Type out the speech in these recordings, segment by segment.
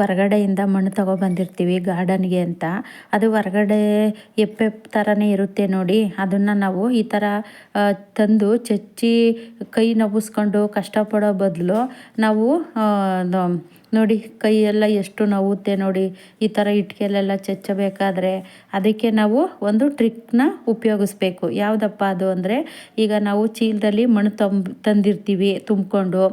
ಹೊರಗಡೆಯಿಂದ ಮಣ್ಣು ತಗೊಬಂದಿರ್ತೀವಿ ಗಾರ್ಡನ್ಗೆ ಅಂತ. ಅದು ಹೊರಗಡೆ ಎಪ್ಪೆ ಥರನೇ ಇರುತ್ತೆ ನೋಡಿ. ಅದನ್ನು ನಾವು ಈ ಥರ ತಂದು ಚಚ್ಚಿ ಕೈ ನವಿಸ್ಕೊಂಡು ಕಷ್ಟಪಡೋ ಬದಲು ನಾವು ನೋಡಿ, ಕೈಯೆಲ್ಲ ಎಷ್ಟು ನೋವುತ್ತೆ ನೋಡಿ. ಈ ಥರ ಇಟ್ಕೆಲೆಲ್ಲ ಚಚ್ಚಬೇಕಾದ್ರೆ ಅದಕ್ಕೆ ನಾವು ಒಂದು ಟ್ರಿಕ್ನ ಉಪಯೋಗಿಸ್ಬೇಕು. ಯಾವುದಪ್ಪ ಅದು ಅಂದರೆ, ಈಗ ನಾವು ಚೀಲದಲ್ಲಿ ಮಣ್ಣು ತಂಬ್, ತಂದಿರ್ತೀವಿ ತುಂಬಿಕೊಂಡು.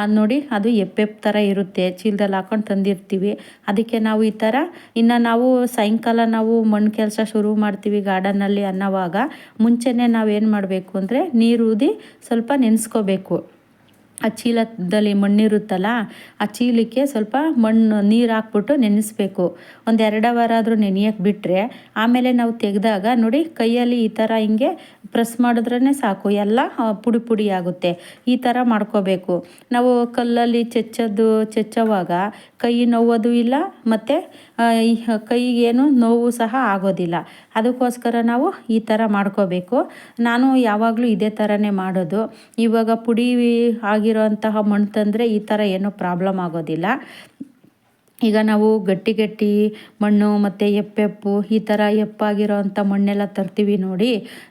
ಅದು ನೋಡಿ, ಅದು ಎಪ್ಪೆಪ್ ಥರ ಇರುತ್ತೆ. ಚೀಲದಲ್ಲಿ ಹಾಕೊಂಡು ತಂದಿರ್ತೀವಿ. ಅದಕ್ಕೆ ನಾವು ಈ ಥರ, ಇನ್ನು ನಾವು ಸಾಯಂಕಾಲ ನಾವು ಮಣ್ಣು ಕೆಲಸ ಶುರು ಮಾಡ್ತೀವಿ ಗಾರ್ಡನ್ನಲ್ಲಿ ಅನ್ನೋವಾಗ, ಮುಂಚೆನೇ ನಾವೇನು ಮಾಡಬೇಕು ಅಂದರೆ, ನೀರು ಊದಿ ಸ್ವಲ್ಪ ನೆನೆಸ್ಕೋಬೇಕು. ಆ ಚೀಲದಲ್ಲಿ ಮಣ್ಣಿರುತ್ತಲ್ಲ, ಆ ಚೀಲಕ್ಕೆ ಸ್ವಲ್ಪ ಮಣ್ಣು, ನೀರು ಹಾಕ್ಬಿಟ್ಟು ನೆನೆಸ್ಬೇಕು. ಒಂದು ಎರಡು ಅವರ್ ಆದರೂ ನೆನೆಯಕ್ಕೆ ಬಿಟ್ಟರೆ ಆಮೇಲೆ ನಾವು ತೆಗೆದಾಗ ನೋಡಿ ಕೈಯಲ್ಲಿ ಈ ಥರ ಹಿಂಗೆ ಪ್ರೆಸ್ ಮಾಡಿದ್ರೇ ಸಾಕು, ಎಲ್ಲ ಪುಡಿ ಪುಡಿ ಆಗುತ್ತೆ. ಈ ಥರ ಮಾಡ್ಕೋಬೇಕು. ನಾವು ಕಲ್ಲಲ್ಲಿ ಚೆಚ್ಚೋದು, ಚೆಚ್ಚೋವಾಗ ಕೈ ನೋವೋದು ಇಲ್ಲ, ಮತ್ತು ಕೈಗೇನು ನೋವು ಸಹ ಆಗೋದಿಲ್ಲ. ಅದಕ್ಕೋಸ್ಕರ ನಾವು ಈ ಥರ ಮಾಡ್ಕೋಬೇಕು. ನಾನು ಯಾವಾಗಲೂ ಇದೇ ಥರನೇ ಮಾಡೋದು. ಇವಾಗ ಪುಡಿ ಆಗಿರೋಂತಹ ಮಣ್ಣು ತಂದರೆ ಈ ಥರ ಏನೂ ಪ್ರಾಬ್ಲಮ್ ಆಗೋದಿಲ್ಲ. ಈಗ ನಾವು ಗಟ್ಟಿ ಗಟ್ಟಿ ಮಣ್ಣು ಮತ್ತು ಎಪ್ಪೆಪ್ಪು ಈ ಥರ ಎಪ್ಪಾಗಿರೋ ಅಂಥ ಮಣ್ಣೆಲ್ಲ ತರ್ತೀವಿ ನೋಡಿ.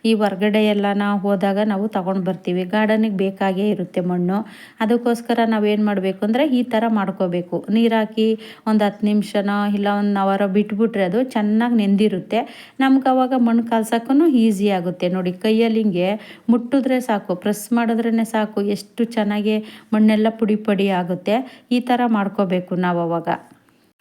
ಈ ಹೊರ್ಗಡೆ ಎಲ್ಲ ನಾವು ಹೋದಾಗ ನಾವು ತಗೊಂಡು ಬರ್ತೀವಿ. ಗಾರ್ಡನಿಗೆ ಬೇಕಾಗೇ ಇರುತ್ತೆ ಮಣ್ಣು. ಅದಕ್ಕೋಸ್ಕರ ನಾವೇನು ಮಾಡಬೇಕು ಅಂದರೆ ಈ ಥರ ಮಾಡ್ಕೋಬೇಕು. ನೀರಾಕಿ ಒಂದು ಹತ್ತು ನಿಮಿಷನೋ ಇಲ್ಲ ಒಂದು ಅವರ ಬಿಟ್ಬಿಟ್ರೆ ಅದು ಚೆನ್ನಾಗಿ ನೆಂದಿರುತ್ತೆ. ನಮ್ಗೆ ಅವಾಗ ಮಣ್ಣು ಕಲ್ಸೋಕ್ಕೂ ಈಸಿ ಆಗುತ್ತೆ. ನೋಡಿ ಕೈಯಲ್ಲಿ ಹಿಂಗೆ ಮುಟ್ಟಿದ್ರೆ ಸಾಕು, ಪ್ರೆಸ್ ಮಾಡಿದ್ರೇ ಸಾಕು, ಎಷ್ಟು ಚೆನ್ನಾಗಿ ಮಣ್ಣೆಲ್ಲ ಪುಡಿ ಪುಡಿ ಆಗುತ್ತೆ. ಈ ಥರ ಮಾಡ್ಕೋಬೇಕು ನಾವು ಅವಾಗ.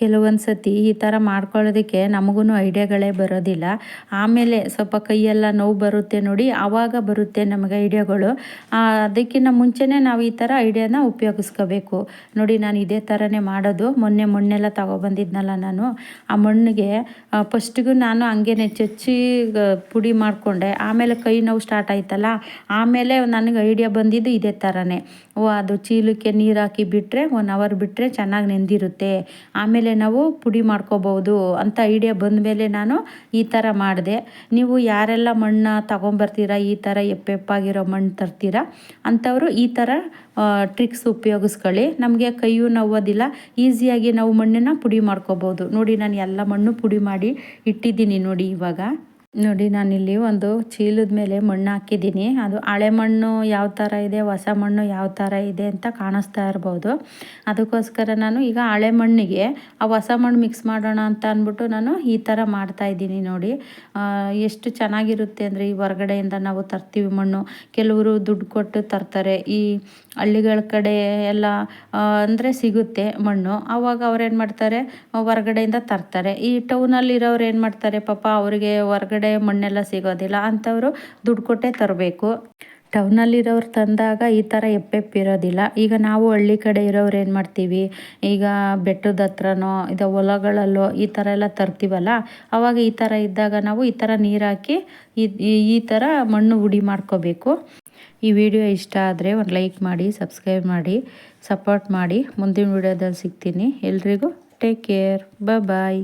ಕೆಲವೊಂದು ಸತಿ ಈ ಥರ ಮಾಡ್ಕೊಳ್ಳೋದಕ್ಕೆ ನಮಗೂ ಐಡಿಯಾಗಳೇ ಬರೋದಿಲ್ಲ. ಆಮೇಲೆ ಸ್ವಲ್ಪ ಕೈಯೆಲ್ಲ ನೋವು ಬರುತ್ತೆ ನೋಡಿ, ಆವಾಗ ಬರುತ್ತೆ ನಮಗೆ ಐಡಿಯಾಗಳು. ಅದಕ್ಕಿಂತ ಮುಂಚೆನೇ ನಾವು ಈ ಥರ ಐಡಿಯಾನ ಉಪಯೋಗಿಸ್ಕೋಬೇಕು. ನೋಡಿ, ನಾನು ಇದೇ ಥರನೇ ಮಾಡೋದು. ಮೊನ್ನೆ ಮಣ್ಣೆಲ್ಲ ತಗೊಬಂದಿದ್ನಲ್ಲ ನಾನು. ಆ ಮಣ್ಣಿಗೆ ಫಸ್ಟಿಗೂ ನಾನು ಹಂಗೇನೆ ಚಚ್ಚಿ ಪುಡಿ ಮಾಡಿಕೊಂಡೆ. ಆಮೇಲೆ ಕೈ ನೋವು ಸ್ಟಾರ್ಟ್ ಆಯ್ತಲ್ಲ? ಆಮೇಲೆ ನನಗೆ ಐಡಿಯಾ ಬಂದಿದ್ದು ಇದೇ ಥರನೇ. ಓ, ಅದು ಚೀಲಕ್ಕೆ ನೀರು ಹಾಕಿ ಬಿಟ್ಟರೆ ಒನ್ ಅವರ್ ಬಿಟ್ಟರೆ ಚೆನ್ನಾಗಿ ನೆಂದಿರುತ್ತೆ. ಆಮೇಲೆ ನಾವು ಪುಡಿ ಮಾಡ್ಕೋಬೋದು ಅಂತ ಐಡಿಯಾ ಬಂದ ಮೇಲೆ ನಾನು ಈ ಥರ ಮಾಡಿದೆ. ನೀವು ಯಾರೆಲ್ಲ ಮಣ್ಣು ತಗೊಂಬರ್ತೀರ, ಈ ಥರ ಎಪ್ಪೆಪ್ಪಾಗಿರೋ ಮಣ್ಣು ತರ್ತೀರ ಅಂಥವರು ಈ ಥರ ಟ್ರಿಕ್ಸ್ ಉಪಯೋಗಿಸ್ಕೊಳ್ಳಿ. ನಮಗೆ ಕೈಯೂ ನೋವೋದಿಲ್ಲ, ಈಸಿಯಾಗಿ ನಾವು ಮಣ್ಣನ್ನು ಪುಡಿ ಮಾಡ್ಕೋಬೋದು. ನೋಡಿ, ನಾನು ಎಲ್ಲ ಮಣ್ಣು ಪುಡಿ ಮಾಡಿ ಇಟ್ಟಿದ್ದೀನಿ ನೋಡಿ ಇವಾಗ. ನೋಡಿ, ನಾನಿಲ್ಲಿ ಒಂದು ಚೀಲದ ಮೇಲೆ ಮಣ್ಣು ಹಾಕಿದ್ದೀನಿ. ಅದು ಹಳೆ ಮಣ್ಣು ಯಾವ ಥರ ಇದೆ, ಹೊಸ ಮಣ್ಣು ಯಾವ ಥರ ಇದೆ ಅಂತ ಕಾಣಿಸ್ತಾ ಇರ್ಬೋದು. ಅದಕ್ಕೋಸ್ಕರ ನಾನು ಈಗ ಹಳೆ ಮಣ್ಣಿಗೆ, ಆ ಹೊಸ ಮಣ್ಣು ಮಿಕ್ಸ್ ಮಾಡೋಣ ಅಂತ ಅಂದ್ಬಿಟ್ಟು ನಾನು ಈ ಥರ ಮಾಡ್ತಾಯಿದ್ದೀನಿ ನೋಡಿ. ಎಷ್ಟು ಚೆನ್ನಾಗಿರುತ್ತೆ ಅಂದರೆ ಈ ಹೊರಗಡೆಯಿಂದ ನಾವು ತರ್ತೀವಿ ಮಣ್ಣು. ಕೆಲವರು ದುಡ್ಡು ಕೊಟ್ಟು ತರ್ತಾರೆ. ಈ ಹಳ್ಳಿಗಳ ಕಡೆ ಎಲ್ಲ ಅಂದರೆ ಸಿಗುತ್ತೆ ಮಣ್ಣು. ಆವಾಗ ಅವ್ರೇನು ಮಾಡ್ತಾರೆ? ಹೊರಗಡೆಯಿಂದ ತರ್ತಾರೆ. ಈ ಟೌನಲ್ಲಿರೋರು ಏನು ಮಾಡ್ತಾರೆ? ಪಾಪ ಅವರಿಗೆ ಹೊರಗಡೆ ಮಣ್ಣೆಲ್ಲ ಸಿಗೋದಿಲ್ಲ. ಅಂಥವರು ದುಡ್ಡು ಕೊಟ್ಟೆ ತರಬೇಕು. ಟೌನಲ್ಲಿರೋರು ತಂದಾಗ ಈ ಥರ ಎಪ್ಪೆಪ್ಪಿರೋದಿಲ್ಲ. ಈಗ ನಾವು ಹಳ್ಳಿ ಕಡೆ ಇರೋರು ಏನು ಮಾಡ್ತೀವಿ? ಈಗ ಬೆಟ್ಟದ ಹತ್ರನೋ, ಇದು ಹೊಲಗಳಲ್ಲೋ ಈ ಥರ ಎಲ್ಲ ತರ್ತೀವಲ್ಲ? ಅವಾಗ ಈ ಥರ ಇದ್ದಾಗ ನಾವು ಈ ಥರ ನೀರು ಹಾಕಿ ಈ ಥರ ಮಣ್ಣು ಹುಡಿ ಮಾಡ್ಕೋಬೇಕು. ಈ ವಿಡಿಯೋ ಇಷ್ಟ ಆದರೆ ಒಂದು ಲೈಕ್ ಮಾಡಿ, ಸಬ್ಸ್ಕ್ರೈಬ್ ಮಾಡಿ, ಸಪೋರ್ಟ್ ಮಾಡಿ. ಮುಂದಿನ ವಿಡಿಯೋದಲ್ಲಿ ಸಿಗ್ತೀನಿ. ಎಲ್ರಿಗೂ ಟೇಕ್ ಕೇರ್. ಬಾಯ್